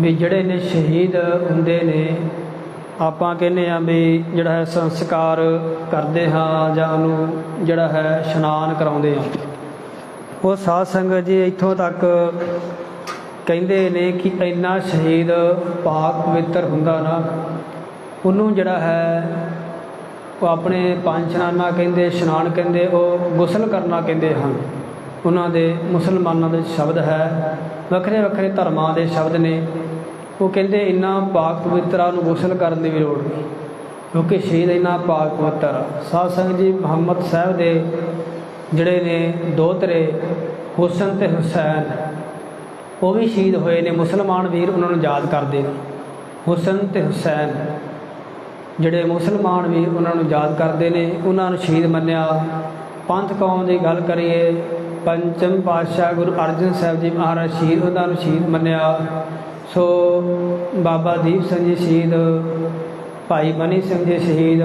ਵੀ ਜਿਹੜੇ ਨੇ ਸ਼ਹੀਦ ਹੁੰਦੇ ਨੇ, ਆਪਾਂ ਕਹਿੰਦੇ ਆ ਵੀ ਜਿਹੜਾ ਹੈ ਸੰਸਕਾਰ ਕਰਦੇ ਹਾਂ ਜਾਂ ਉਹਨੂੰ ਜਿਹੜਾ ਹੈ ਇਸ਼ਨਾਨ ਕਰਾਉਂਦੇ ਆ ਉਹ ਸਾਧ ਸੰਗਤ ਜੀ ਇੱਥੋਂ ਤੱਕ ਕਹਿੰਦੇ ਨੇ ਕਿ ਇੰਨਾ ਸ਼ਹੀਦ ਪਾਕ ਪਵਿੱਤਰ ਹੁੰਦਾ ਨਾ, ਉਹਨੂੰ ਜਿਹੜਾ ਹੈ ਉਹ ਆਪਣੇ ਪੰਜ ਸਨਾਨਾ ਕਹਿੰਦੇ, ਇਸ਼ਨਾਨ ਕਹਿੰਦੇ, ਉਹ ਗੁਸਲ ਕਰਨਾ ਕਹਿੰਦੇ ਹਨ। ਉਹਨਾਂ ਦੇ ਮੁਸਲਮਾਨਾਂ ਦੇ ਸ਼ਬਦ ਹੈ। ਵੱਖਰੇ ਵੱਖਰੇ ਧਰਮਾਂ ਦੇ ਸ਼ਬਦ ਨੇ। ਉਹ ਕਹਿੰਦੇ, ਇੰਨਾ ਪਾਕ ਪਵਿੱਤਰਾ ਨੂੰ ਗੁਸਲ ਕਰਨ ਦੀ ਵੀ ਲੋੜ ਨਹੀਂ। ਕਿਉਂਕਿ ਸ਼ਹੀਦ ਇੰਨਾ ਪਾਕ ਪਵਿੱਤਰ ਆ। ਸਾਧ ਸੰਗਤ ਜੀ ਮੁਹੰਮਦ ਸਾਹਿਬ ਦੇ ਜਿਹੜੇ ਨੇ ਦੋ ਤਰੇ ਹੁਸਨ ਤੇ ਹੁਸੈਨ, ਉਹ ਵੀ ਸ਼ਹੀਦ ਹੋਏ ਨੇ। ਮੁਸਲਮਾਨ ਵੀਰ ਉਹਨਾਂ ਨੂੰ ਯਾਦ ਕਰਦੇ ਨੇ। ਹੁਸਨ ਤੇ ਹੁਸੈਨ ਜਿਹੜੇ ਮੁਸਲਮਾਨ ਵੀਰ ਉਹਨਾਂ ਨੂੰ ਯਾਦ ਕਰਦੇ ਨੇ। ਉਹਨਾਂ ਨੂੰ ਸ਼ਹੀਦ ਮੰਨਿਆ। ਪੰਥ ਕੌਮ ਦੀ ਗੱਲ ਕਰੀਏ ਪੰਚਮ ਪਾਤਸ਼ਾਹ ਗੁਰੂ ਅਰਜਨ ਸਾਹਿਬ ਜੀ ਮਹਾਰਾਜ ਸ਼ਹੀਦ ਉਹਨਾਂ ਨੂੰ ਸ਼ਹੀਦ ਮੰਨਿਆ। ਸੋ ਬਾਬਾ ਦੀਪ ਸਿੰਘ ਜੀ ਸ਼ਹੀਦ, ਭਾਈ ਮਨੀ ਸਿੰਘ ਜੀ ਸ਼ਹੀਦ,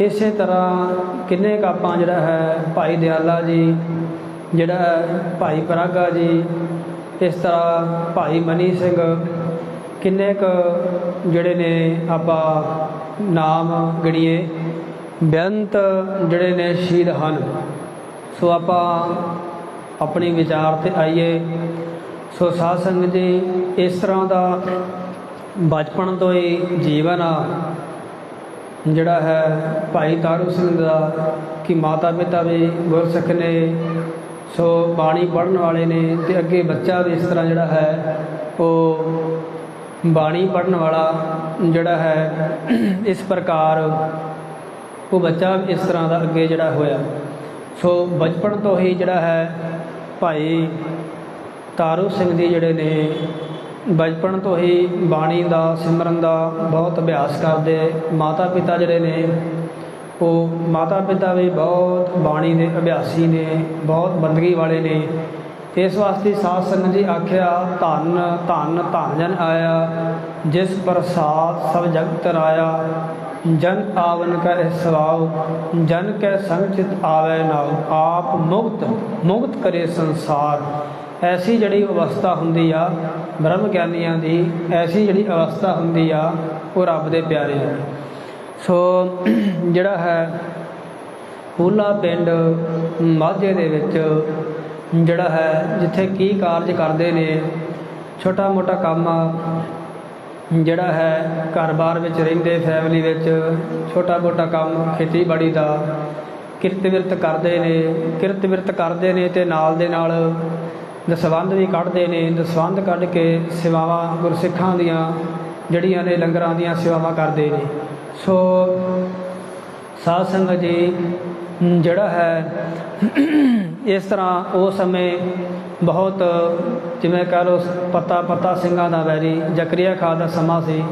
ਇਸੇ ਤਰ੍ਹਾਂ ਕਿੰਨੇ ਕੁ ਆਪਾਂ ਜਿਹੜਾ ਹੈ ਭਾਈ ਦਿਆਲਾ ਜੀ, ਜਿਹੜਾ ਹੈ ਭਾਈ ਪਰਾਗਾ ਜੀ, ਇਸ ਤਰ੍ਹਾਂ ਭਾਈ ਮਨੀ ਸਿੰਘ, ਕਿੰਨੇ ਕੁ ਜਿਹੜੇ ਨੇ ਆਪਾਂ ਨਾਮ ਗਣੀਏ। ਬੇਅੰਤ ਜਿਹੜੇ ਨੇ ਸ਼ਹੀਦ ਹਨ। ਸੋ ਆਪਾਂ ਆਪਣੇ ਵਿਚਾਰ ਤੇ ਆਈਏ। ਸੋ ਸਾਧ ਸੰਗਤ ਜੀ, ਇਸ ਤਰ੍ਹਾਂ ਦਾ ਬਚਪਨ ਤੋਂ ਹੀ ਜੀਵਨ ਆ, ਜਿਹੜਾ ਹੈ ਭਾਈ ਤਾਰੂ ਸਿੰਘ ਦਾ ਕਿ ਮਾਤਾ ਪਿਤਾ ਵੀ ਗੁਰਸਿੱਖ ਨੇ, ਸੋ ਬਾਣੀ ਪੜਨ ਵਾਲੇ ਨੇ ਤੇ ਅੱਗੇ ਬੱਚਾ ਵੀ ਇਸ ਤਰ੍ਹਾਂ ਜਿਹੜਾ ਹੈ, ਉਹ ਬਾਣੀ ਪੜਨ ਵਾਲਾ ਜਿਹੜਾ ਹੈ, ਇਸ ਪ੍ਰਕਾਰ ਉਹ ਬੱਚਾ ਇਸ ਤਰ੍ਹਾਂ ਦਾ ਅੱਗੇ ਜਿਹੜਾ ਹੋਇਆ। ਸੋ ਬਚਪਨ ਤੋਂ ਹੀ ਜਿਹੜਾ ਹੈ ਭਾਈ ਤਾਰੂ ਸਿੰਘ ਜੀ ਜਿਹੜੇ ਨੇ, ਬਚਪਨ ਤੋਂ ਹੀ ਬਾਣੀ ਦਾ, ਸਿਮਰਨ ਦਾ ਬਹੁਤ ਅਭਿਆਸ ਕਰਦੇ ਮਾਤਾ ਪਿਤਾ ਜਿਹੜੇ ਨੇ, ਉਹ ਮਾਤਾ ਪਿਤਾ ਵੀ ਬਹੁਤ ਬਾਣੀ ਦੇ ਅਭਿਆਸੀ ਨੇ, ਬਹੁਤ ਬੰਦਗੀ ਵਾਲੇ ਨੇ। ਇਸ ਵਾਸਤੇ ਸਾਧ ਸੰਗਤ ਜੀ ਆਖਿਆ, ਧੰਨ ਧੰਨ ਧੰਨ ਜਨ ਆਇਆ, ਜਿਸ ਪ੍ਰਸਾਦ ਸਭ ਜਗਤ ਰਾਇਆ। ਜਨ ਆਵਨ ਕੈ ਸਵਾਉ ਜਨ ਕੈ ਸੰਚਿਤ ਆਵੇ ਨਾਉ ਆਪ ਮੁਕਤ ਮੁਕਤ ਕਰੇ ਸੰਸਾਰ। ਐਸੀ ਜਿਹੜੀ ਅਵਸਥਾ ਹੁੰਦੀ ਆ, ਬ੍ਰਹਮ ਗਿਆਨੀਆਂ ਦੀ, ਐਸੀ ਜਿਹੜੀ ਅਵਸਥਾ ਹੁੰਦੀ ਆ, ਉਹ ਰੱਬ ਦੇ ਪਿਆਰੇ ਆ। ਸੋ, ਜਿਹੜਾ ਹੈ ਪੂਲਾ ਪਿੰਡ ਮਾਝੇ ਦੇ ਵਿੱਚ, ਜਿਹੜਾ ਹੈ, ਜਿੱਥੇ ਕੀ ਕਾਰਜ ਕਰਦੇ ਨੇ, ਛੋਟਾ ਮੋਟਾ ਕੰਮ ਜਿਹੜਾ ਹੈ ਘਰ-ਬਾਰ ਵਿੱਚ ਰਹਿੰਦੇ ਫੈਮਿਲੀ ਵਿੱਚ ਛੋਟਾ ਮੋਟਾ ਕੰਮ, ਖੇਤੀਬਾੜੀ ਦਾ ਕਿਰਤ ਵਿਰਤ ਕਰਦੇ ਨੇ ਕਿਰਤ ਵਿਰਤ ਕਰਦੇ ਨੇ ਤੇ ਨਾਲ ਦੇ ਨਾਲ ਦਸਵੰਧ ਵੀ ਕੱਢਦੇ ਨੇ। ਦਸਵੰਧ ਕੱਢ ਕੇ ਸੇਵਾਵਾਂ ਗੁਰਸਿੱਖਾਂ ਦੀਆਂ ਜਿਹੜੀਆਂ ਨੇ ਲੰਗਰਾਂ ਦੀਆਂ ਸੇਵਾਵਾਂ ਕਰਦੇ ਨੇ। ਸੋ ਸਾਧ ਸੰਗਤ ਜੀ ਜਿਹੜਾ ਹੈ, ਇਸ ਤਰ੍ਹਾਂ ਉਹ ਸਮੇਂ ਬਹੁਤ, ਜਿਵੇਂ ਕਹ ਲਓ, ਪਤਾ ਪਤਾ ਸਿੰਘਾਂ ਦਾ ਵੈਰੀ, ਜ਼ਕਰੀਆ ਖਾਨ ਦਾ ਸਮਾਂ ਸੀ,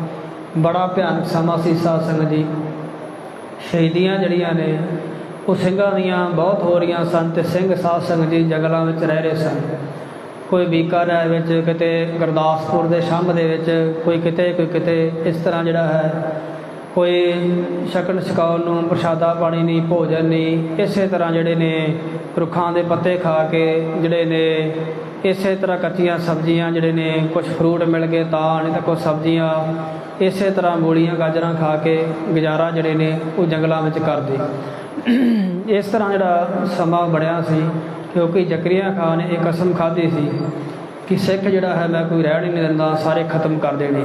ਬੜਾ ਭਿਆਨਕ ਸਮਾਂ ਸੀ ਸਾਧ ਸੰਗਤ ਜੀ ਸ਼ਹੀਦੀਆਂ ਜਿਹੜੀਆਂ ਨੇ, ਉਹ ਸਿੰਘਾਂ ਦੀਆਂ ਬਹੁਤ ਹੋ ਰਹੀਆਂ ਸਨ ਤੇ ਸਿੰਘ ਸਾਧ ਸੰਗਤ ਜੀ ਜੰਗਲਾਂ ਵਿੱਚ ਰਹਿ ਰਹੇ ਸਨ। ਕੋਈ ਬੀਕਾਨੇਰ ਵਿੱਚ, ਕਿਤੇ ਗੁਰਦਾਸਪੁਰ ਦੇ ਸ਼ੰਭ ਦੇ ਵਿੱਚ, ਕੋਈ ਕਿਤੇ ਕੋਈ ਕਿਤੇ, ਇਸ ਤਰ੍ਹਾਂ ਜਿਹੜਾ ਹੈ ਕੋਈ ਸ਼ਕਲ ਛਕਾਉਣ ਨੂੰ ਪ੍ਰਸ਼ਾਦਾ ਪਾਣੀ ਨਹੀਂ, ਭੋਜਨ ਨਹੀਂ, ਇਸੇ ਤਰ੍ਹਾਂ ਜਿਹੜੇ ਨੇ ਰੁੱਖਾਂ ਦੇ ਪੱਤੇ ਖਾ ਕੇ ਜਿਹੜੇ ਨੇ ਇਸੇ ਤਰ੍ਹਾਂ ਕੱਚੀਆਂ ਸਬਜ਼ੀਆਂ ਜਿਹੜੇ ਨੇ ਕੁਝ ਫਰੂਟ ਮਿਲ ਗਏ ਤਾਂ ਨਹੀਂ ਤਾਂ ਕੁਝ ਸਬਜ਼ੀਆਂ, ਇਸੇ ਤਰ੍ਹਾਂ ਮੂਲੀਆਂ ਗਾਜਰਾਂ ਖਾ ਕੇ ਗੁਜ਼ਾਰਾ ਜਿਹੜੇ ਨੇ ਉਹ ਜੰਗਲਾਂ ਵਿੱਚ ਕਰਦੇ। ਇਸ ਤਰ੍ਹਾਂ ਜਿਹੜਾ ਸਮਾਂ ਬਣਿਆ ਸੀ, ਕਿਉਂਕਿ ਜ਼ਕਰੀਆ ਖਾਨ ਨੇ ਇਹ ਕਸਮ ਖਾਧੀ ਸੀ ਕਿ ਸਿੱਖ ਜਿਹੜਾ ਹੈ, ਮੈਂ ਕੋਈ ਰਹਿਣ ਨਹੀਂ ਦਿੰਦਾ, ਸਾਰੇ ਖਤਮ ਕਰ ਦੇਣੇ।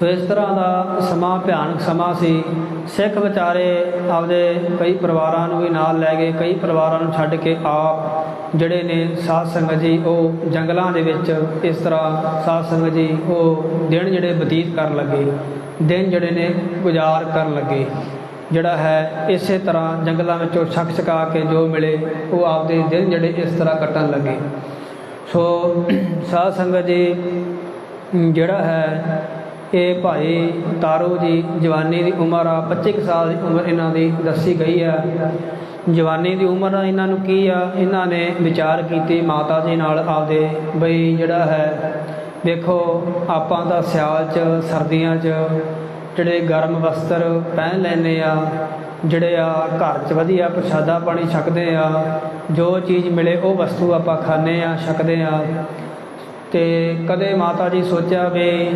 ਸੋ ਇਸ ਤਰ੍ਹਾਂ ਦਾ ਸਮਾਂ ਭਿਆਨਕ ਸਮਾਂ ਸੀ। ਸਿੱਖ ਵਿਚਾਰੇ ਆਪਦੇ ਕਈ ਪਰਿਵਾਰਾਂ ਨੂੰ ਵੀ ਨਾਲ ਲੈ ਗਏ, ਕਈ ਪਰਿਵਾਰਾਂ ਨੂੰ ਛੱਡ ਕੇ ਆਪ ਜਿਹੜੇ ਨੇ ਸਾਧ ਸੰਗਤ ਜੀ, ਉਹ ਜੰਗਲਾਂ ਦੇ ਵਿੱਚ ਇਸ ਤਰ੍ਹਾਂ ਸਾਧ ਸੰਗਤ ਜੀ, ਉਹ ਦਿਨ ਜਿਹੜੇ ਬਤੀਤ ਕਰਨ ਲੱਗੇ, ਦਿਨ ਜਿਹੜੇ ਨੇ ਗੁਜ਼ਾਰ ਕਰਨ ਲੱਗੇ। ਜਿਹੜਾ ਹੈ, ਇਸੇ ਤਰ੍ਹਾਂ ਜੰਗਲਾਂ ਵਿੱਚੋਂ ਛਕ ਛਕਾ ਕੇ ਜੋ ਮਿਲੇ, ਉਹ ਆਪਦੇ ਦਿਨ ਜਿਹੜੇ ਇਸ ਤਰ੍ਹਾਂ ਕੱਟਣ ਲੱਗੇ। ਸੋ ਸਾਧ ਸੰਗਤ ਜੀ, ਜਿਹੜਾ ਹੈ ਇਹ ਭਾਈ ਤਾਰੂ ਜੀ ਜਵਾਨੀ ਦੀ ਉਮਰ ਆ 25 ਕੁ ਸਾਲ ਦੀ ਉਮਰ ਇਹਨਾਂ ਦੀ ਦੱਸੀ ਗਈ ਆ। ਜਵਾਨੀ ਦੀ ਉਮਰ ਇਹਨਾਂ ਨੂੰ ਕੀ ਆ? ਇਹਨਾਂ ਨੇ ਵਿਚਾਰ ਕੀਤੀ ਮਾਤਾ ਜੀ ਨਾਲ ਆਪਦੇ, ਬਈ ਜਿਹੜਾ ਹੈ ਦੇਖੋ ਆਪਾਂ ਤਾਂ ਸਿਆਲ 'ਚ, ਸਰਦੀਆਂ 'ਚ ਜਿਹੜੇ ਗਰਮ ਵਸਤਰ ਪਹਿਨ ਲੈਨੇ ਆ, ਜਿਹੜੇ ਆ ਘਰ 'ਚ ਵਧੀਆ ਪ੍ਰਸ਼ਾਦਾ ਪਾਣੀ ਛਕਦੇ ਆ, ਜੋ ਚੀਜ਼ ਮਿਲੇ ਉਹ ਵਸਤੂ ਆਪਾਂ ਖਾਂਦੇ ਆ, ਛਕਦੇ ਆ। ਤੇ ਕਦੇ ਮਾਤਾ ਜੀ ਸੋਚਿਆ ਵੀ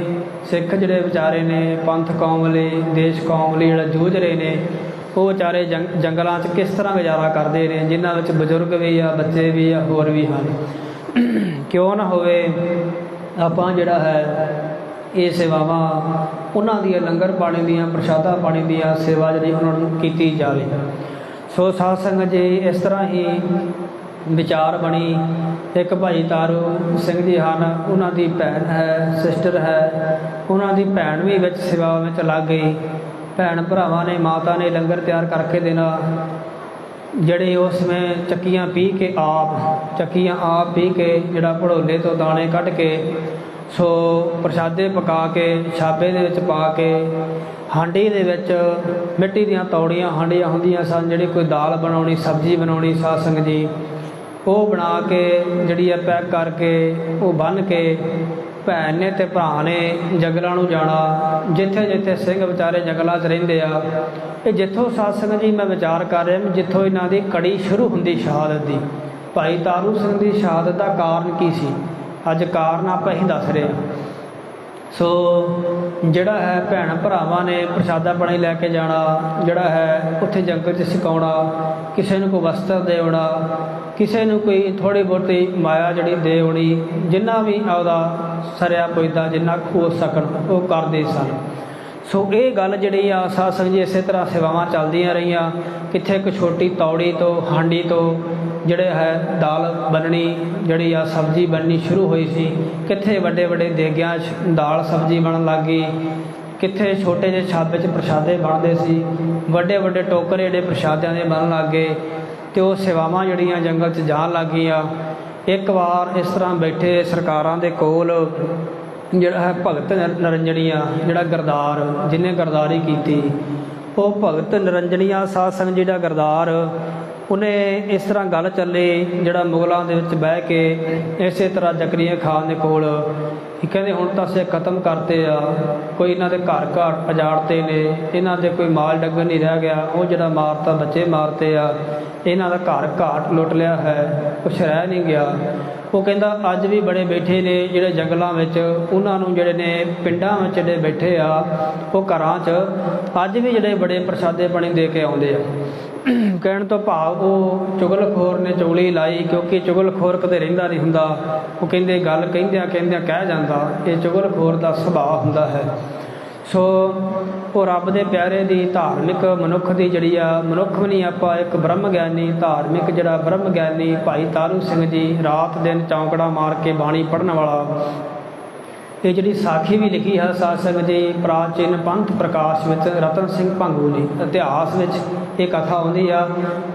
ਸਿੱਖ ਜਿਹੜੇ ਵਿਚਾਰੇ ਨੇ, ਪੰਥ ਕੌਮ ਲਈ ਦੇਸ਼ ਕੌਮ ਲਈ ਜਿਹੜਾ ਜੂਝ ਰਹੇ ਨੇ, ਉਹ ਵਿਚਾਰੇ ਜੰਗ- ਜੰਗਲਾਂ 'ਚ ਕਿਸ ਤਰ੍ਹਾਂ ਗੁਜ਼ਾਰਾ ਕਰਦੇ ਨੇ, ਜਿਨ੍ਹਾਂ ਵਿੱਚ ਬਜ਼ੁਰਗ ਵੀ ਆ, ਬੱਚੇ ਵੀ ਆ, ਹੋਰ ਵੀ ਹਨ। ਕਿਉਂ ਨਾ ਹੋਵੇ ਆਪਾਂ ਜਿਹੜਾ ਹੈ, ਇਹ ਸੇਵਾਵਾਂ ਉਹਨਾਂ ਦੀਆਂ ਲੰਗਰ ਪਾਣੀ ਦੀਆਂ, ਪ੍ਰਸ਼ਾਦਾ ਪਾਣੀ ਦੀਆਂ ਸੇਵਾ ਜਿਹੜੀ ਉਹਨਾਂ ਨੂੰ ਕੀਤੀ ਜਾਵੇ। ਸੋ ਸਾਧ ਸੰਗਤ ਜੀ, ਇਸ ਤਰ੍ਹਾਂ ਹੀ ਵਿਚਾਰ ਬਣੀ। ਇੱਕ ਭਾਈ ਤਾਰੂ ਸਿੰਘ ਜੀ ਹਨ। ਉਹਨਾਂ ਦੀ ਭੈਣ ਹੈ, ਸਿਸਟਰ ਹੈ। ਉਹਨਾਂ ਦੀ ਭੈਣ ਵੀ ਵਿੱਚ ਸੇਵਾ ਵਿੱਚ ਲੱਗ ਗਈ। ਭੈਣ ਭਰਾਵਾਂ ਨੇ, ਮਾਤਾ ਨੇ ਲੰਗਰ ਤਿਆਰ ਕਰਕੇ ਦੇਣਾ। ਜਿਹੜੇ ਉਸ ਸਮੇਂ ਚੱਕੀਆਂ ਪੀ ਕੇ ਆਪ, ਚੱਕੀਆਂ ਆਪ ਪੀ ਕੇ ਜਿਹੜਾ ਭੜੋਲੇ ਤੋਂ ਦਾਣੇ ਕੱਢ ਕੇ, ਸੋ ਪ੍ਰਸ਼ਾਦੇ ਪਕਾ ਕੇ, ਛਾਬੇ ਦੇ ਵਿੱਚ ਪਾ ਕੇ, ਹਾਂਡੀ ਦੇ ਵਿੱਚ ਮਿੱਟੀ ਦੀਆਂ ਤੌੜੀਆਂ, ਹਾਂਡੀਆਂ ਹੁੰਦੀਆਂ ਸਨ। ਜਿਹੜੀ ਕੋਈ ਦਾਲ ਬਣਾਉਣੀ, ਸਬਜ਼ੀ ਬਣਾਉਣੀ, ਸਾਧ ਸੰਗਤ ਜੀ ਉਹ ਬਣਾ ਕੇ, ਜਿਹੜੀ ਆ ਪੈਕ ਕਰਕੇ, ਉਹ ਬੰਨ ਕੇ, ਭੈਣ ਨੇ ਤੇ ਭਰਾ ਨੇ ਜੰਗਲਾਂ ਨੂੰ ਜਾਣਾ। ਜਿੱਥੇ ਜਿੱਥੇ ਸਿੰਘ ਵਿਚਾਰੇ ਜੰਗਲਾਂ 'ਚ ਰਹਿੰਦੇ ਆ, ਇਹ ਜਿੱਥੋਂ ਸਾਧ ਜੀ ਮੈਂ ਵਿਚਾਰ ਕਰ ਰਿਹਾ ਜਿੱਥੋਂ ਇਹਨਾਂ ਦੀ ਕੜੀ ਸ਼ੁਰੂ ਹੁੰਦੀ ਸ਼ਹਾਦਤ ਦੀ। ਭਾਈ ਤਾਰੂ ਸਿੰਘ ਦੀ ਸ਼ਹਾਦਤ ਦਾ ਕਾਰਨ ਕੀ ਸੀ? ਅੱਜ ਕਾਰਨ ਆਪਾਂ ਹੀ ਦੱਸ ਰਹੇ ਹਾਂ। ਸੋ ਜਿਹੜਾ ਹੈ ਭੈਣ ਭਰਾਵਾਂ ਨੇ ਪ੍ਰਸ਼ਾਦਾ ਪਾਣੀ ਲੈ ਕੇ ਜਾਣਾ, ਜਿਹੜਾ ਹੈ ਉੱਥੇ ਜੰਗਲ 'ਚ ਸਿਕਾਉਣਾ ਕਿਸੇ ਨੂੰ ਕੋਈ ਵਸਤਰ ਦੇ ਆਉਣਾ ਕਿਸੇ ਨੂੰ ਕੋਈ ਥੋੜੀ ਬਹੁਤੀ ਮਾਇਆ ਜਿਹੜੀ ਦੇ ਆਉਣੀ ਜਿੰਨਾ ਵੀ ਆਪਦਾ ਸਰਿਆ ਪੁੱਜਦਾ, ਜਿੰਨਾ ਕੁ ਹੋ ਸਕਣ, ਉਹ ਕਰਦੇ ਸਨ। ਸੋ ਇਹ ਗੱਲ ਜਿਹੜੀ ਆ, ਸਾਧ ਸੰਗਤ ਜੀ ਇਸੇ ਤਰ੍ਹਾਂ ਸੇਵਾਵਾਂ ਚੱਲਦੀਆਂ ਰਹੀਆਂ। ਕਿੱਥੇ ਇੱਕ ਛੋਟੀ ਤੌੜੀ ਤੋਂ, ਹਾਂਡੀ ਤੋਂ ਜਿਹੜੇ ਹੈ ਦਾਲ ਬਣਨੀ ਜਿਹੜੀ ਆ ਸਬਜ਼ੀ ਬਣਨੀ ਸ਼ੁਰੂ ਹੋਈ ਸੀ, ਕਿੱਥੇ ਵੱਡੇ ਵੱਡੇ ਦੇਗਿਆਂ 'ਚ ਦਾਲ ਸਬਜ਼ੀ ਬਣਨ ਲੱਗ ਗਈ, ਕਿੱਥੇ ਛੋਟੇ ਜਿਹੇ ਛਾਬੇ 'ਚ ਪ੍ਰਸ਼ਾਦੇ ਬਣਦੇ ਸੀ, ਵੱਡੇ ਵੱਡੇ ਟੋਕਰੇ ਜਿਹੜੇ ਪ੍ਰਸ਼ਾਦਿਆਂ ਦੇ ਬਣਨ ਲੱਗ ਗਏ, ਤੇ ਉਹ ਸੇਵਾਵਾਂ ਜਿਹੜੀਆਂ ਜੰਗਲ 'ਚ ਜਾਣ ਲੱਗ ਗਈਆਂ। ਇੱਕ ਵਾਰ ਇਸ ਤਰ੍ਹਾਂ ਬੈਠੇ ਸਰਕਾਰਾਂ ਦੇ ਕੋਲ, ਜਿਹੜਾ ਹੈ ਭਗਤ ਨਰ- ਨਰੰਜਣੀਆ, ਜਿਹੜਾ ਗਰਦਾਰ ਜਿਹਨੇ ਗਰਦਾਰੀ ਕੀਤੀ, ਉਹ ਭਗਤ ਨਰੰਜਣੀਆ ਸਾਧ ਸੰਗਤ ਜਿਹੜਾ ਗਰਦਾਰ ਉਹਨੇ ਇਸ ਤਰ੍ਹਾਂ ਗੱਲ ਚੱਲੀ, ਜਿਹੜਾ ਮੁਗਲਾਂ ਦੇ ਵਿੱਚ ਬਹਿ ਕੇ ਇਸੇ ਤਰ੍ਹਾਂ ਜ਼ਕਰੀਆ ਖਾਨ ਦੇ ਕੋਲ, ਇਹ ਕਹਿੰਦੇ ਹੁਣ ਤਾਂ ਸੇ ਖਤਮ ਕਰਤੇ ਆ, ਕੋਈ ਇਹਨਾਂ ਦੇ ਘਰ ਘਰ ਉਜਾੜਤੇ ਨੇ, ਇਹਨਾਂ ਦੇ ਕੋਈ ਮਾਲ ਡੰਗਰ ਨਹੀਂ ਰਹਿ ਗਿਆ, ਉਹ ਜਿਹੜਾ ਮਾਰਤਾ ਬੱਚੇ ਮਾਰਤੇ ਆ, ਇਹਨਾਂ ਦਾ ਘਰ ਘਾਟ ਲੁੱਟ ਲਿਆ ਹੈ, ਕੁਛ ਰਹਿ ਨਹੀਂ ਗਿਆ। ਉਹ ਕਹਿੰਦਾ, ਅੱਜ ਵੀ ਬੜੇ ਬੈਠੇ ਨੇ ਜਿਹੜੇ ਜੰਗਲਾਂ ਵਿੱਚ, ਉਹਨਾਂ ਨੂੰ ਜਿਹੜੇ ਨੇ ਪਿੰਡਾਂ ਵਿੱਚ ਜਿਹੜੇ ਬੈਠੇ ਆ, ਉਹ ਘਰਾਂ 'ਚ ਅੱਜ ਵੀ ਜਿਹੜੇ ਬੜੇ ਪ੍ਰਸ਼ਾਦੇ ਪਾਣੀ ਦੇ ਕੇ ਆਉਂਦੇ ਆ। ਕਹਿਣ ਤੋਂ ਭਾਵ ਉਹ ਚੁਗਲਖੋਰ ਨੇ ਚੁਗਲੀ ਲਾਈ ਕਿਉਂਕਿ ਚੁਗਲਖੋਰ ਕਦੇ ਰਹਿੰਦਾ ਨਹੀਂ ਹੁੰਦਾ। ਉਹ ਕਹਿੰਦੇ ਗੱਲ ਕਹਿੰਦਿਆਂ ਕਹਿੰਦਿਆਂ ਕਹਿ ਜਾਂਦਾ, ਇਹ ਚੁਗਲਖੋਰ ਦਾ ਸੁਭਾਅ ਹੁੰਦਾ ਹੈ। ਸੋ ਉਹ ਰੱਬ ਦੇ ਪਿਆਰੇ ਦੀ ਧਾਰਮਿਕ ਮਨੁੱਖ ਦੀ ਜਿਹੜੀ ਆ, ਮਨੁੱਖ ਵੀ ਨਹੀਂ ਆਪਾਂ, ਇੱਕ ਬ੍ਰਹਮ ਗਿਆਨੀ ਧਾਰਮਿਕ ਜਿਹੜਾ ਬ੍ਰਹਮ ਗਿਆਨੀ ਭਾਈ ਤਾਰੂ ਸਿੰਘ ਜੀ ਰਾਤ ਦਿਨ ਚੌਂਕੜਾ ਮਾਰ ਕੇ ਬਾਣੀ ਪੜ੍ਹਨ ਵਾਲਾ। ਇਹ ਜਿਹੜੀ ਸਾਖੀ ਵੀ ਲਿਖੀ ਹੈ ਸਾਧ ਸੰਗਤ ਜੀ, ਪ੍ਰਾਚੀਨ ਪੰਥ ਪ੍ਰਕਾਸ਼ ਵਿੱਚ ਰਤਨ ਸਿੰਘ ਭੰਗੂ ਨੇ ਇਤਿਹਾਸ ਵਿੱਚ। ਇਹ ਕਥਾ ਆਉਂਦੀ ਆ,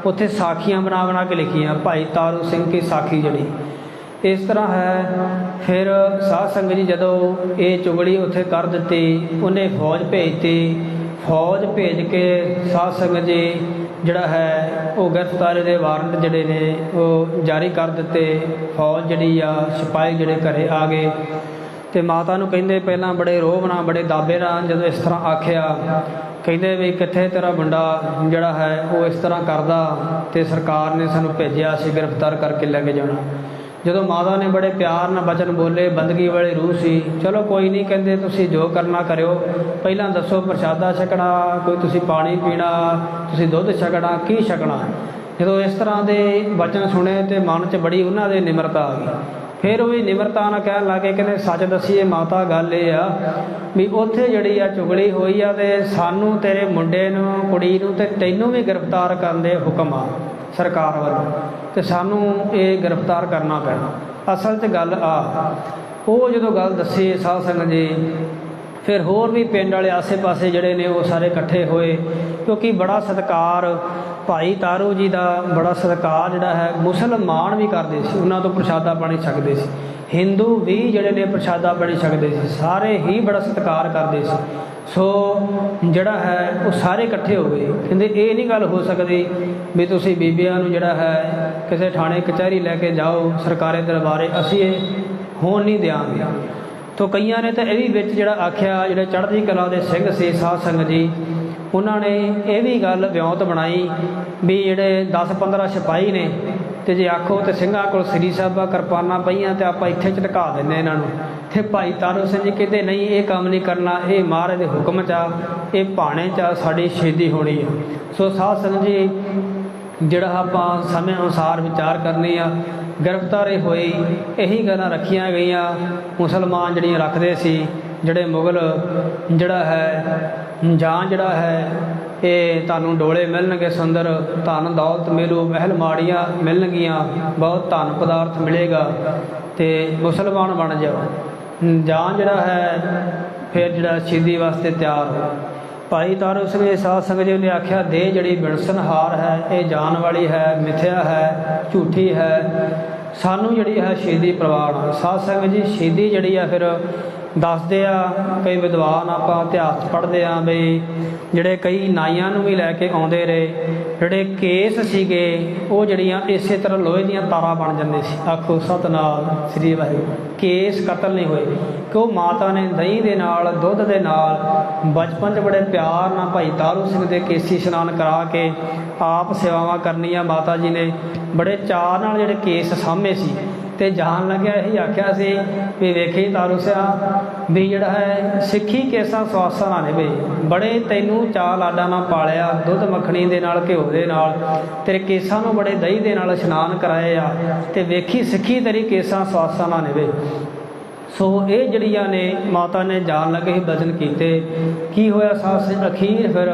ਉੱਥੇ ਸਾਖੀਆਂ ਬਣਾ ਬਣਾ ਕੇ ਲਿਖੀਆਂ, ਭਾਈ ਤਾਰੂ ਸਿੰਘ ਦੀ ਸਾਖੀ ਜਿਹੜੀ। ਇਸ ਤਰ੍ਹਾਂ ਹੈ, ਫਿਰ ਸਾਧ ਸੰਗਤ ਜੀ ਜਦੋਂ ਇਹ ਚੁਗਲੀ ਉੱਥੇ ਕਰ ਦਿੱਤੀ, ਉਹਨੇ ਫੌਜ ਭੇਜਤੀ। ਫੌਜ ਭੇਜ ਕੇ ਸਾਧ ਸੰਗਤ ਜੀ ਜਿਹੜਾ ਹੈ, ਉਹ ਗ੍ਰਿਫਤਾਰੀ ਦੇ ਵਾਰੰਟ ਜਿਹੜੇ ਨੇ, ਉਹ ਜਾਰੀ ਕਰ ਦਿੱਤੇ। ਫੌਜ ਜਿਹੜੀ ਆ, ਸਿਪਾਹੀ ਜਿਹੜੇ ਘਰੇ ਆ ਗਏ। ਤੇ ਮਾਤਾ ਨੂੰ ਕਹਿੰਦੇ ਪਹਿਲਾਂ ਬੜੇ ਰੋਹ ਨਾਲ, ਬੜੇ ਦਾਬੇ ਨਾਲ ਜਦੋਂ ਇਸ ਤਰ੍ਹਾਂ ਆਖਿਆ ਕਹਿੰਦੇ ਵੀ ਕਿੱਥੇ ਤੇਰਾ ਮੁੰਡਾ ਜਿਹੜਾ ਹੈ, ਉਹ ਇਸ ਤਰ੍ਹਾਂ ਕਰਦਾ ਤੇ ਸਰਕਾਰ ਨੇ ਸਾਨੂੰ ਭੇਜਿਆ ਸੀ, ਗ੍ਰਿਫਤਾਰ ਕਰਕੇ ਲੈ ਕੇ ਜਾਣਾ। ਜਦੋਂ ਮਾਤਾ ਨੇ ਬੜੇ ਪਿਆਰ ਨਾਲ ਬਚਨ ਬੋਲੇ, ਬੰਦਗੀ ਵਾਲੇ ਰੂਹ ਸੀ, ਚਲੋ ਕੋਈ ਨਹੀਂ ਕਹਿੰਦੇ, ਤੁਸੀਂ ਜੋ ਕਰਨਾ ਕਰਿਓ। ਪਹਿਲਾਂ ਦੱਸੋ, ਪ੍ਰਸ਼ਾਦਾ ਛਕਣਾ, ਕੋਈ ਤੁਸੀਂ ਪਾਣੀ ਪੀਣਾ, ਤੁਸੀਂ ਦੁੱਧ ਛਕਣਾ, ਕੀ ਛਕਣਾ? ਜਦੋਂ ਇਸ ਤਰ੍ਹਾਂ ਦੇ ਬਚਨ ਸੁਣੇ ਤੇ ਮਨ 'ਚ ਬੜੀ ਉਹਨਾਂ ਦੇ ਨਿਮਰਤਾ ਆ ਗਈ। ਫਿਰ ਉਹ ਵੀ ਨਿਮਰਤਾ ਨਾਲ ਕਹਿਣ ਲੱਗੇ ਕਹਿੰਦੇ ਸੱਚ ਦਸੀਏ, ਮਾਤਾ ਗੱਲ ਇਹ ਆ ਵੀ ਉੱਥੇ ਜਿਹੜੀ ਆ ਚੁਗਲੀ ਹੋਈ ਆ ਤੇ ਸਾਨੂੰ ਤੇਰੇ ਮੁੰਡੇ ਨੂੰ, ਕੁੜੀ ਨੂੰ ਤੇ ਤੈਨੂੰ ਵੀ ਗ੍ਰਿਫਤਾਰ ਕਰਨ ਦੇ ਹੁਕਮ ਆ ਸਰਕਾਰ ਵੱਲੋਂ ਤੇ ਸਾਨੂੰ ਇਹ ਗ੍ਰਿਫਤਾਰ ਕਰਨਾ ਪੈਣਾ। ਅਸਲ 'ਚ ਗੱਲ ਆ, ਉਹ ਜਦੋਂ ਗੱਲ ਦੱਸੀ ਸਾਧ ਸੰਗਤ ਜੀ ਫਿਰ ਹੋਰ ਵੀ ਪਿੰਡ ਵਾਲੇ ਆਸੇ-ਪਾਸੇ ਜਿਹੜੇ ਨੇ ਉਹ ਸਾਰੇ ਇਕੱਠੇ ਹੋਏ, ਕਿਉਂਕਿ ਬੜਾ ਸਤਿਕਾਰ ਭਾਈ ਤਾਰੂ ਜੀ ਦਾ ਬੜਾ ਸਤਿਕਾਰ ਜਿਹੜਾ ਹੈ, ਮੁਸਲਮਾਨ ਵੀ ਕਰਦੇ ਸੀ, ਉਹਨਾਂ ਤੋਂ ਪ੍ਰਸ਼ਾਦਾ ਪਾਣੀ ਛਕਦੇ ਸੀ। ਹਿੰਦੂ ਵੀ ਜਿਹੜੇ ਨੇ ਪ੍ਰਸ਼ਾਦਾ ਪਾਣੀ ਛਕਦੇ ਸੀ, ਸਾਰੇ ਹੀ ਬੜਾ ਸਤਿਕਾਰ ਕਰਦੇ ਸੀ। ਸੋ ਜਿਹੜਾ ਹੈ, ਉਹ ਸਾਰੇ ਇਕੱਠੇ ਹੋ ਗਏ। ਕਹਿੰਦੇ, ਇਹ ਨਹੀਂ ਗੱਲ ਹੋ ਸਕਦੀ ਵੀ ਤੁਸੀਂ ਬੀਬੀਆਂ ਨੂੰ ਜਿਹੜਾ ਹੈ, ਕਿਸੇ ਥਾਣੇ ਕਚਹਿਰੀ ਲੈ ਕੇ ਜਾਓ, ਸਰਕਾਰੀ ਦਰਬਾਰੇ, ਅਸੀਂ ਇਹ ਹੋਣ ਨਹੀਂ ਦਿਆਂਗੇ। ਤੋ ਕਈਆਂ ਨੇ ਤਾਂ ਇਹ ਵੀ ਵਿੱਚ ਜਿਹੜਾ ਆਖਿਆ ਜਿਹੜੇ ਚੜ੍ਹਦੀ ਕਲਾ ਦੇ ਸਿੰਘ ਸੀ ਸਾਧ ਸੰਗਤ ਜੀ ਉਹਨਾਂ ਨੇ ਇਹ ਵੀ ਗੱਲ ਵਿਉਂਤ ਬਣਾਈ ਵੀ ਜਿਹੜੇ 10-15 ਸਿਪਾਹੀ ਨੇ ਤੇ ਜੇ ਆਖੋ ਤੇ ਸਿੰਘਾਂ ਕੋਲ ਸ੍ਰੀ ਸਾਹਿਬਾ ਕਿਰਪਾਨਾਂ ਪਈਆਂ ਤੇ ਆਪਾਂ ਇੱਥੇ ਝਟਕਾ ਦਿੰਦੇ ਇਹਨਾਂ ਨੂੰ। ਤੇ ਭਾਈ ਤਾਰੂ ਸਿੰਘ ਜੀ ਕਹਿੰਦੇ ਨਹੀਂ ਇਹ ਕੰਮ ਨਹੀਂ ਕਰਨਾ ਇਹ ਮਹਾਰਾਜ ਦੇ ਹੁਕਮ 'ਚ ਆ ਇਹ ਭਾਣੇ 'ਚ ਆ, ਸਾਡੀ ਸ਼ਹੀਦੀ ਹੋਣੀ ਆ। ਸੋ ਸਾਧ ਸੰਗਤ ਜੀ ਜਿਹੜਾ ਆਪਾਂ ਸਮੇਂ ਅਨੁਸਾਰ ਵਿਚਾਰ ਕਰਨੀ ਆ ਗ੍ਰਿਫਤਾਰੀ ਹੋਈ ਇਹੀ ਗੱਲਾਂ ਰੱਖੀਆਂ ਗਈਆਂ। ਮੁਸਲਮਾਨ ਜਿਹੜੀਆਂ ਰੱਖਦੇ ਸੀ, ਜਿਹੜੇ ਮੁਗਲ ਜਿਹੜਾ ਹੈ ਜਾਂ ਜਿਹੜਾ ਹੈ, ਇਹ ਤੁਹਾਨੂੰ ਡੋਲੇ ਮਿਲਣਗੇ ਸੁੰਦਰ, ਧਨ ਦੌਲਤ ਮਿਲੂ, ਮਹਿਲ ਮਾੜੀਆਂ ਮਿਲਣਗੀਆਂ, ਬਹੁਤ ਧਨ ਪਦਾਰਥ ਮਿਲੇਗਾ ਤੇ ਮੁਸਲਮਾਨ ਬਣ ਜਾਓ। ਜਾਂ ਜਿਹੜਾ ਹੈ, ਫਿਰ ਜਿਹੜਾ ਸ਼ਹੀਦੀ ਵਾਸਤੇ ਤਿਆਰ ਹੋ। ਭਾਈ ਤਾਰੂ ਸਿੰਘ ਜੀ ਸਾਧ ਸੰਗਤ ਜੀ ਨੇ ਆਖਿਆ, ਦੇ ਜਿਹੜੀ ਬਿਨਸਨਹਾਰ ਹੈ, ਇਹ ਜਾਨ ਵਾਲੀ ਹੈ, ਮਿਥਿਆ ਹੈ, ਝੂਠੀ ਹੈ, ਸਾਨੂੰ ਜਿਹੜੀ ਹੈ ਸ਼ਹੀਦੀ ਪ੍ਰਵਾਨ। ਸਾਧ ਸੰਗਤ ਜੀ, ਸ਼ਹੀਦੀ ਜਿਹੜੀ ਆ ਫਿਰ ਦੱਸਦੇ ਆ, ਕਈ ਵਿਦਵਾਨ ਆਪਾਂ ਇਤਿਹਾਸ ਪੜ੍ਹਦੇ ਆ ਬਈ ਜਿਹੜੇ ਕਈ ਨਾਈਆਂ ਨੂੰ ਵੀ ਲੈ ਕੇ ਆਉਂਦੇ ਰਹੇ, ਜਿਹੜੇ ਕੇਸ ਸੀਗੇ, ਉਹ ਜਿਹੜੀਆਂ ਇਸੇ ਤਰ੍ਹਾਂ ਲੋਹੇ ਦੀਆਂ ਤਾਰਾਂ ਬਣ ਜਾਂਦੇ ਸੀ। ਆਖੋ ਸਤਨਾਮ, ਸ੍ਰੀ ਵਾਹਿਗੁਰੂ। ਕੇਸ ਕਤਲ ਨਹੀਂ ਹੋਏ। ਕਿ ਉਹ ਮਾਤਾ ਨੇ ਦਹੀਂ ਦੇ ਨਾਲ, ਦੁੱਧ ਦੇ ਨਾਲ, ਬਚਪਨ 'ਚ ਬੜੇ ਪਿਆਰ ਨਾਲ ਭਾਈ ਤਾਰੂ ਸਿੰਘ ਦੇ ਕੇਸੀ ਇਸ਼ਨਾਨ ਕਰਾ ਕੇ ਆਪ ਸੇਵਾਵਾਂ ਕਰਨੀਆਂ ਮਾਤਾ ਜੀ ਨੇ, ਬੜੇ ਚਾਅ ਨਾਲ ਜਿਹੜੇ ਕੇਸ ਸਾਹਮਣੇ ਸੀ। ਤੇ ਜਾਣ ਲੱਗਿਆ। ਇਹੀ ਆਖਿਆ ਸੀ ਵੀ ਵੇਖੀ ਤਾਰੂਸਿਆ ਵੀ ਜਿਹੜਾ ਹੈ ਸਿੱਖੀ ਕੇਸਾਂ ਸਵਾਸਾ ਨਾ ਨਿਵੇ ਬੜੇ ਤੈਨੂੰ ਚਾਅ ਲਾਡਾ ਨਾਲ ਪਾਲਿਆ, ਦੁੱਧ ਮੱਖਣੀ ਦੇ ਨਾਲ, ਘਿਓ ਦੇ ਨਾਲ, ਤੇਰੇ ਕੇਸਾਂ ਨੂੰ ਬੜੇ ਦਹੀਂ ਦੇ ਨਾਲ ਇਸ਼ਨਾਨ ਕਰਾਏ ਆ ਤੇ ਵੇਖੀ ਸਿੱਖੀ ਤੇਰੀ ਕੇਸਾਂ ਸਵਾਸਾ ਨਾ ਨਿਭੇ। ਸੋ ਇਹ ਜਿਹੜੀਆਂ ਨੇ ਮਾਤਾ ਨੇ ਜਾਣ ਲੱਗੇ ਹੀ ਬਚਨ ਕੀਤੇ, ਕੀ ਹੋਇਆ ਸਾਸ ਅਖੀਰ ਫਿਰ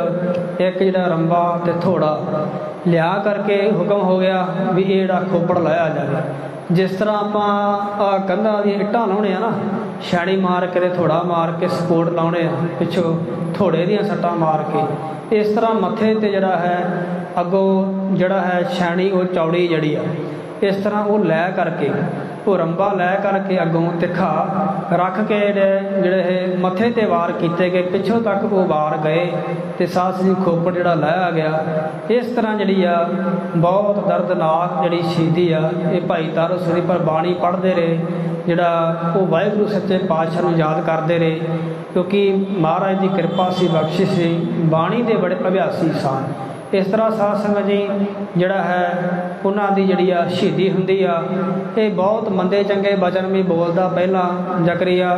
ਇੱਕ ਜਿਹੜਾ ਰੰਬਾ ਤੇ ਥੋੜਾ ਲਿਆ ਕਰਕੇ ਹੁਕਮ ਹੋ ਗਿਆ ਵੀ ਇਹ ਜਿਹੜਾ ਖੋਪੜ ਲਾਇਆ ਜਾਵੇ। ਜਿਸ ਤਰ੍ਹਾਂ ਆਪਾਂ ਆ ਕੰਧਾਂ ਦੀਆਂ ਇੱਟਾਂ ਲਾਉਣੇ ਆ ਨਾ ਛਾੜੀ ਮਾਰ ਕੇ ਤੇ ਥੋੜਾ ਮਾਰ ਕੇ ਸਪੋਰਟ ਲਾਉਣੇ ਆ, ਪਿੱਛੋਂ ਥੋੜੇ ਦੀਆਂ ਸੱਟਾਂ ਮਾਰ ਕੇ। ਇਸ ਤਰ੍ਹਾਂ ਮੱਥੇ ਤੇ ਜਿਹੜਾ ਹੈ, ਅੱਗੋਂ ਜਿਹੜਾ ਹੈ ਛਾਣੀ ਉਹ ਚੌੜੀ ਜੜੀ ਆ, ਇਸ ਤਰ੍ਹਾਂ ਉਹ ਲੈ ਕਰਕੇ ਉਹ ਰੰਬਾ ਲੈ ਕਰਕੇ ਅੱਗੋਂ ਤਿੱਖਾ ਰੱਖ ਕੇ ਜਿਹੜੇ ਜਿਹੜੇ ਇਹ ਮੱਥੇ ਤੇ ਵਾਰ ਕੀਤੇ ਗਏ, ਪਿੱਛੋਂ ਤੱਕ ਉਹ ਵਾਰ ਗਏ ਤੇ ਸਾਸ ਜੀ ਖੋਪੜ ਜਿਹੜਾ ਲਾਇਆ ਗਿਆ। ਇਸ ਤਰ੍ਹਾਂ ਜਿਹੜੀ ਆ, ਬਹੁਤ ਦਰਦਨਾਕ ਜਿਹੜੀ ਸ਼ਹੀਦੀ ਆ, ਇਹ ਭਾਈ ਤਾਰੂ ਸ੍ਰੀ ਪਰ ਬਾਣੀ ਪੜ੍ਹਦੇ ਰਹੇ, ਜਿਹੜਾ ਉਹ ਵਾਹਿਗੁਰੂ ਸੱਚੇ ਪਾਤਸ਼ਾਹ ਨੂੰ ਯਾਦ ਕਰਦੇ ਰਹੇ, ਕਿਉਂਕਿ ਮਹਾਰਾਜ ਦੀ ਕਿਰਪਾ ਸੀ, ਬਖਸ਼ਿਸ਼ ਸੀ, ਬਾਣੀ ਦੇ ਬੜੇ ਅਭਿਆਸੀ ਸਨ। ਇਸ ਤਰ੍ਹਾਂ ਸਾਧ ਸੰਗਤ ਜੀ ਜਿਹੜਾ ਹੈ, ਉਹਨਾਂ ਦੀ ਜਿਹੜੀ ਆ ਸ਼ਹੀਦੀ ਹੁੰਦੀ ਆ, ਇਹ ਬਹੁਤ ਮੰਦੇ ਚੰਗੇ ਬਚਨ ਵੀ ਬੋਲਦਾ ਪਹਿਲਾਂ ਜ਼ਕਰੀਆ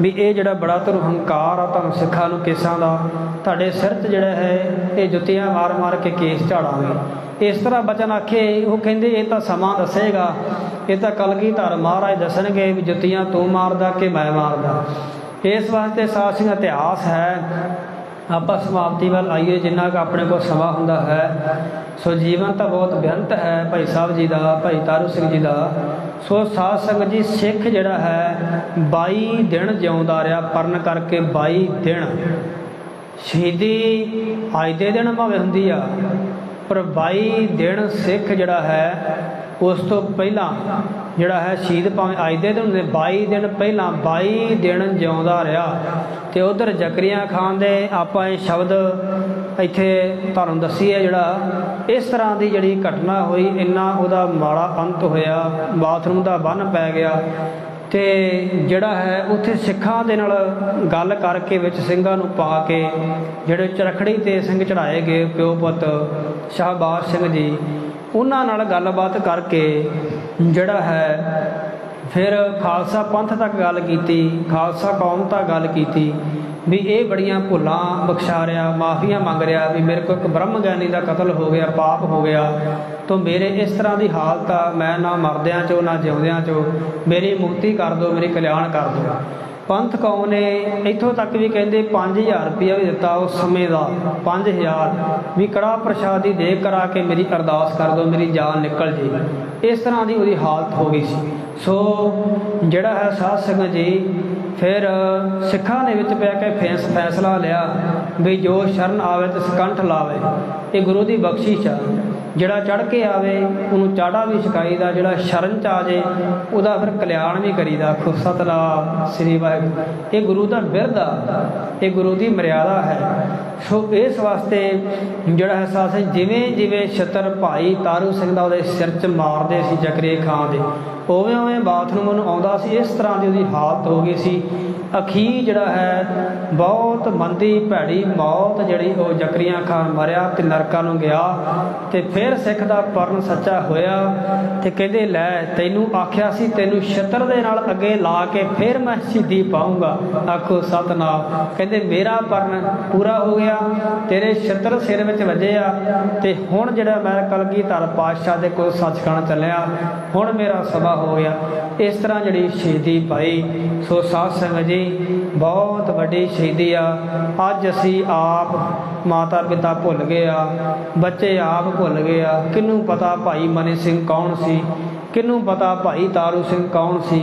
ਵੀ ਇਹ ਜਿਹੜਾ ਬੜਾ ਤੁਰ ਹੰਕਾਰ ਆ ਤੁਹਾਨੂੰ ਸਿੱਖਾਂ ਨੂੰ ਕੇਸਾਂ ਦਾ, ਤੁਹਾਡੇ ਸਿਰ 'ਚ ਜਿਹੜਾ ਹੈ, ਇਹ ਜੁੱਤੀਆਂ ਮਾਰ ਮਾਰ ਕੇ ਕੇਸ ਝਾੜਾਂਗੇ। ਇਸ ਤਰ੍ਹਾਂ ਬਚਨ ਆਖੇ, ਉਹ ਕਹਿੰਦੇ, ਇਹ ਤਾਂ ਸਮਾਂ ਦੱਸੇਗਾ, ਇਹ ਤਾਂ ਕਲਗੀਧਰ ਮਹਾਰਾਜ ਦੱਸਣਗੇ ਵੀ ਜੁੱਤੀਆਂ ਤੂੰ ਮਾਰਦਾ ਕਿ ਮੈਂ ਮਾਰਦਾ। ਇਸ ਵਾਸਤੇ ਸਾਧ ਸਿੰਘ ਇਤਿਹਾਸ ਹੈ ਆਪਾਂ ਸਮਾਪਤੀ ਵੱਲ ਆਈਏ, ਜਿੰਨਾ ਕੁ ਆਪਣੇ ਕੋਲ ਸਮਾਂ ਹੁੰਦਾ ਹੈ। ਸੋ ਜੀਵਨ ਤਾਂ ਬਹੁਤ ਬੇਅੰਤ ਹੈ ਭਾਈ ਸਾਹਿਬ ਜੀ ਦਾ, ਭਾਈ ਤਾਰੂ ਸਿੰਘ ਜੀ ਦਾ। ਸੋ ਸਾਧ ਸੰਗਤ ਜੀ, ਸਿੱਖ ਜਿਹੜਾ ਹੈ 22 ਦਿਨ ਜਿਉਂਦਾ ਰਿਹਾ, ਪਰਨ ਕਰਕੇ 22 ਦਿਨ। ਸ਼ਹੀਦੀ ਅੱਜ ਦੇ ਦਿਨ ਭਾਵੇਂ ਹੁੰਦੀ ਆ, ਪਰ 22 ਦਿਨ ਸਿੱਖ ਜਿਹੜਾ ਹੈ ਉਸ ਤੋਂ ਪਹਿਲਾਂ ਜਿਹੜਾ ਹੈ ਸ਼ਹੀਦ ਭਾਵੇਂ ਅੱਜ ਦੇ ਦਿਨ ਦੇ 22 ਦਿਨ ਪਹਿਲਾਂ 22 ਦਿਨ ਜਿਉਂਦਾ ਰਿਹਾ। ਤੇ ਉਧਰ ਜ਼ਕਰੀਆ ਖਾਨ ਦੇ ਆਪਾਂ ਇਹ ਸ਼ਬਦ ਇੱਥੇ ਤੁਹਾਨੂੰ ਦੱਸੀ ਹੈ ਜਿਹੜਾ ਇਸ ਤਰ੍ਹਾਂ ਦੀ ਜਿਹੜੀ ਘਟਨਾ ਹੋਈ, ਇੰਨਾ ਉਹਦਾ ਮਾੜਾ ਅੰਤ ਹੋਇਆ, ਬਾਥਰੂਮ ਦਾ ਬੰਨ ਪੈ ਗਿਆ। ਤੇ ਜਿਹੜਾ ਹੈ ਉੱਥੇ ਸਿੱਖਾਂ ਦੇ ਨਾਲ ਗੱਲ ਕਰਕੇ ਵਿੱਚ ਸਿੰਘਾਂ ਨੂੰ ਪਾ ਕੇ ਜਿਹੜੇ ਚਰਖੜੀ ਤੇ ਸਿੰਘ ਚੜਾਏ ਗਏ ਪਿਓ ਪੁੱਤ, ਸ਼ਾਹਬਾਜ਼ ਸਿੰਘ ਜੀ ਉਹਨਾਂ ਨਾਲ ਗੱਲਬਾਤ ਕਰਕੇ ਜਿਹੜਾ ਹੈ, ਫਿਰ ਖਾਲਸਾ ਪੰਥ ਤੱਕ ਗੱਲ ਕੀਤੀ, ਖਾਲਸਾ ਕੌਮ ਤੱਕ ਗੱਲ ਕੀਤੀ, ਵੀ ਇਹ ਬੜੀਆਂ ਭੁੱਲਾਂ ਬਖਸ਼ਾ ਰਿਹਾ, ਮਾਫੀਆਂ ਮੰਗ ਰਿਹਾ ਵੀ ਮੇਰੇ ਕੋਲ ਇੱਕ ਬ੍ਰਹਮ ਗਿਆਨੀ ਦਾ ਕਤਲ ਹੋ ਗਿਆ, ਪਾਪ ਹੋ ਗਿਆ, ਤੋਂ ਮੇਰੇ ਇਸ ਤਰ੍ਹਾਂ ਦੀ ਹਾਲਤ ਆ, ਮੈਂ ਨਾ ਮਰਦਿਆਂ ਚੋਂ, ਨਾ ਜਿਉਂਦਿਆਂ ਚੋਂ, ਮੇਰੀ ਮੁਕਤੀ ਕਰ ਦਿਓ, ਮੇਰੀ ਕਲਿਆਣ ਕਰ ਦਿਓ। ਪੰਥ ਕੌਮ ਨੇ ਇੱਥੋਂ ਤੱਕ ਵੀ ਕਹਿੰਦੇ 5000 ਰੁਪਇਆ ਵੀ ਦਿੱਤਾ ਉਸ ਸਮੇਂ ਦਾ 5000 ਵੀ ਕੜਾ ਪ੍ਰਸ਼ਾਦੀ ਦੇ ਕਰਾ ਕੇ ਮੇਰੀ ਅਰਦਾਸ ਕਰ ਦਿਓ, ਮੇਰੀ ਜਾਨ ਨਿਕਲ ਜੇ। ਇਸ ਤਰ੍ਹਾਂ ਦੀ ਉਹਦੀ ਹਾਲਤ ਹੋ ਗਈ ਸੀ। ਸੋ ਜਿਹੜਾ ਹੈ ਸਾਧ ਸੰਗਤ ਜੀ, ਫਿਰ ਸਿੱਖਾਂ ਦੇ ਵਿੱਚ ਪੈ ਕੇ ਫੈਸ, ਫੈਸਲਾ ਲਿਆ ਵੀ ਜੋ ਸ਼ਰਨ ਆਵੇ ਤੇ ਸਕੰਠ ਲਾਵੇ, ਇਹ ਗੁਰੂ ਦੀ ਬਖਸ਼ਿਸ਼ ਆ। ਜਿਹੜਾ ਚੜ ਕੇ ਆਵੇ, ਉਹਨੂੰ ਚਾੜਾ ਵੀ ਛਕਾਈ ਦਾ ਜਿਹੜਾ ਸ਼ਰਨ ਚ ਆ ਜੇ, ਉਹਦਾ ਫਿਰ ਕਲਿਆਣ ਵੀ ਕਰੀਦਾ। ਆਖੋ, ਸਤਨਾਮ, ਸ੍ਰੀ ਵਾਹਿਗੁਰੂ। ਇਹ ਗੁਰੂ ਦਾ ਬਿਰਧ ਆ। ਇਹ ਗੁਰੂ ਦੀ ਮਰਿਆਦਾ ਹੈ। ਸੋ ਇਸ ਵਾਸਤੇ ਜਿਹੜਾ ਹੈ ਜਿਵੇਂ ਜਿਵੇਂ ਛਤਰ ਭਾਈ ਤਾਰੂ ਸਿੰਘ ਦਾ ਉਹਦੇ ਸਿਰ 'ਚ ਮਾਰਦੇ ਸੀ ਜਕਰੇ ਖਾਂ ਦੇ ਉਵੇਂ ਉਵੇਂ ਬਾਥਰੂਮ ਨੂੰ ਆਉਂਦਾ ਸੀ, ਇਸ ਤਰ੍ਹਾਂ ਦੀ ਉਹਦੀ ਹਾਲਤ ਹੋ ਗਈ ਸੀ। ਅਖੀ ਜਿਹੜਾ ਹੈ, ਬਹੁਤ ਮੰਦੀ ਭੈੜੀ ਮੌਤ ਜਿਹੜੀ ਉਹ ਜਕਰੀਆਂ ਖਾਨ ਮਰਿਆ ਤੇ ਨਰਕਾਂ ਨੂੰ ਗਿਆ ਤੇ ਫਿਰ ਸਿੱਖ ਦਾ ਪਰਨ ਸੱਚਾ ਹੋਇਆ ਤੇ ਕਹਿੰਦੇ, ਲੈ ਤੈਨੂੰ ਆਖਿਆ ਸੀ, ਤੈਨੂੰ ਛਤਰ ਦੇ ਨਾਲ ਅੱਗੇ ਲਾ ਕੇ ਫਿਰ ਮੈਂ ਸਿੱਧੀ ਪਾਉਂਗਾ। ਆਖੋ ਸਤਨਾਮ। ਕਹਿੰਦੇ, ਮੇਰਾ ਪਰਨ ਪੂਰਾ ਹੋ ਗਿਆ, ਤੇਰੇ ਛਤਰ ਸਿਰ ਵਿੱਚ ਵੱਜੇ ਆ ਤੇ ਹੁਣ ਜਿਹੜਾ ਮੈਂ ਕਲਗੀਧਰ ਪਾਤਸ਼ਾਹ ਦੇ ਕੋਲ ਸੱਚਖੰਡ ਚੱਲਿਆ, ਹੁਣ ਮੇਰਾ ਸਭਾ ਹੋ ਗਿਆ ਇਸ ਤਰ੍ਹਾਂ ਜਿਹੜੀ ਸ਼ਹੀਦੀ ਪਾਈ ਸੋ ਸਾਧ ਸੰਗਤ ਜੀ, ਬਹੁਤ ਵੱਡੀ ਸ਼ਹੀਦੀ ਆ। ਅੱਜ ਅਸੀਂ ਆਪ ਮਾਤਾ ਪਿਤਾ ਭੁੱਲ ਗਏ ਆ, ਬੱਚੇ ਆਪ ਭੁੱਲ ਗਏ ਆ। ਕਿਹਨੂੰ ਪਤਾ ਭਾਈ ਮਨੀ ਸਿੰਘ ਕੌਣ ਸੀ? ਕਿਹਨੂੰ ਪਤਾ ਭਾਈ ਤਾਰੂ ਸਿੰਘ ਕੌਣ ਸੀ?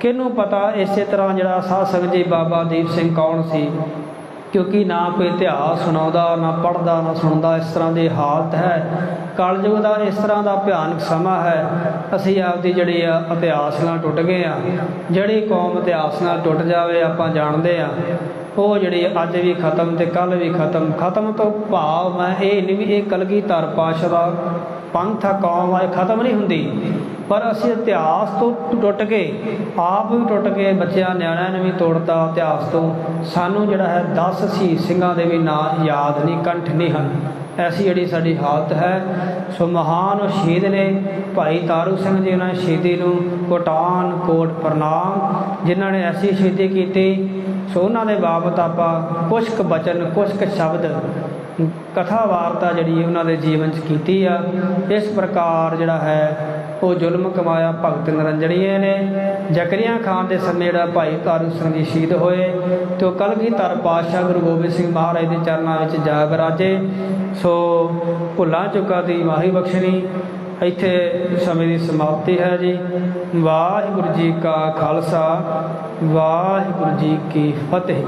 ਕਿਹਨੂੰ ਪਤਾ ਇਸੇ ਤਰ੍ਹਾਂ ਜਿਹੜਾ ਸਾਧ ਸੰਗਤ ਜੀ ਬਾਬਾ ਦੀਪ ਸਿੰਘ ਕੌਣ ਸੀ? ਕਿਉਂਕਿ ਨਾ ਕੋਈ ਇਤਿਹਾਸ ਸੁਣਾਉਂਦਾ, ਨਾ ਪੜ੍ਹਦਾ, ਨਾ ਸੁਣਦਾ ਇਸ ਤਰ੍ਹਾਂ ਦੀ ਹਾਲਤ ਹੈ। ਕਲਯੁਗ ਦਾ ਇਸ ਤਰ੍ਹਾਂ ਦਾ ਭਿਆਨਕ ਸਮਾਂ ਹੈ। ਅਸੀਂ ਆਪਦੀ ਜਿਹੜੀ ਆ ਇਤਿਹਾਸ ਨਾਲ ਟੁੱਟ ਗਏ ਆ। ਜਿਹੜੀ ਕੌਮ ਇਤਿਹਾਸ ਨਾਲ ਟੁੱਟ ਜਾਵੇ, ਆਪਾਂ ਜਾਣਦੇ ਆ। ਉਹ ਜਿਹੜੀ ਅੱਜ ਵੀ ਖਤਮ ਤੇ ਕੱਲ ਵੀ ਖਤਮ ਖਤਮ ਤੋਂ ਭਾਵ ਮੈਂ ਇਹ ਨਹੀਂ ਵੀ ਇਹ ਕਲਗੀਧਰ ਪਾਤਸ਼ਾਹ ਦਾ ਪੰਥ ਕੌਮ ਆ, ਇਹ ਖਤਮ ਨਹੀਂ ਹੁੰਦੀ। ਪਰ ਅਸੀਂ ਇਤਿਹਾਸ ਤੋਂ ਟੁੱਟ ਕੇ, ਆਪ ਵੀ ਟੁੱਟ ਕੇ ਬੱਚਿਆਂ ਨਿਆਣਿਆਂ ਨੇ ਵੀ ਤੋੜਤਾ ਇਤਿਹਾਸ ਤੋਂ। ਸਾਨੂੰ ਜਿਹੜਾ ਹੈ 10 ਸ਼ਹੀਦ ਸਿੰਘਾਂ ਦੇ ਵੀ ਨਾਂ ਯਾਦ ਨਹੀਂ, ਕੰਠ ਨਹੀਂ ਹਨ। ਐਸੀ ਜਿਹੜੀ ਸਾਡੀ ਹਾਲਤ ਹੈ, ਸੋ ਮਹਾਨ ਉਹ ਸ਼ਹੀਦ ਨੇ, ਭਾਈ ਤਾਰੂ ਸਿੰਘ ਜੀ ਉਹਨਾਂ ਸ਼ਹੀਦੀ ਨੂੰ, ਕੋਟਾਨ ਕੋਟ ਪ੍ਰਣਾਮ, ਜਿਨ੍ਹਾਂ ਨੇ ਐਸੀ ਸ਼ਹੀਦੀ ਕੀਤੀ, ਸੋ ਉਹਨਾਂ ਦੇ ਬਾਬਤ ਆਪਾਂ ਕੁਛ ਕੁ ਬਚਨ ਕੁਛ ਕੁ ਸ਼ਬਦ, ਕਥਾ ਵਾਰਤਾ ਜਿਹੜੀ ਉਹਨਾਂ ਦੇ ਜੀਵਨ 'ਚ ਕੀਤੀ ਆ, ਇਸ ਪ੍ਰਕਾਰ ਜਿਹੜਾ ਹੈ ਉਹ ਜ਼ੁਲਮ ਕਮਾਇਆ ਭਗਤ ਨਰੰਜਣੀਏ ਨੇ। ਜ਼ਕਰੀਆ ਖਾਨ ਦੇ ਸਮੇਂ ਜਿਹੜਾ ਭਾਈ ਕਾਰੂ ਸਿੰਘ ਜੀ ਸ਼ਹੀਦ ਹੋਏ ਤੇ ਉਹ ਕਲਗੀਧਰ ਪਾਤਸ਼ਾਹ ਗੁਰੂ ਗੋਬਿੰਦ ਸਿੰਘ ਮਹਾਰਾਜ ਦੇ ਚਰਨਾਂ ਵਿੱਚ ਜਾ ਵਿਰਾਜੇ ਸੋ ਭੁੱਲਾਂ ਚੁੱਕਾ ਦੀ ਮਾਹੀ ਬਖਸ਼ਣੀ। ਇੱਥੇ ਸਮੇਂ ਦੀ ਸਮਾਪਤੀ ਹੈ ਜੀ। ਵਾਹਿਗੁਰੂ ਜੀ ਕਾ ਖਾਲਸਾ, ਵਾਹਿਗੁਰੂ ਜੀ ਕੀ ਫਤਿਹ।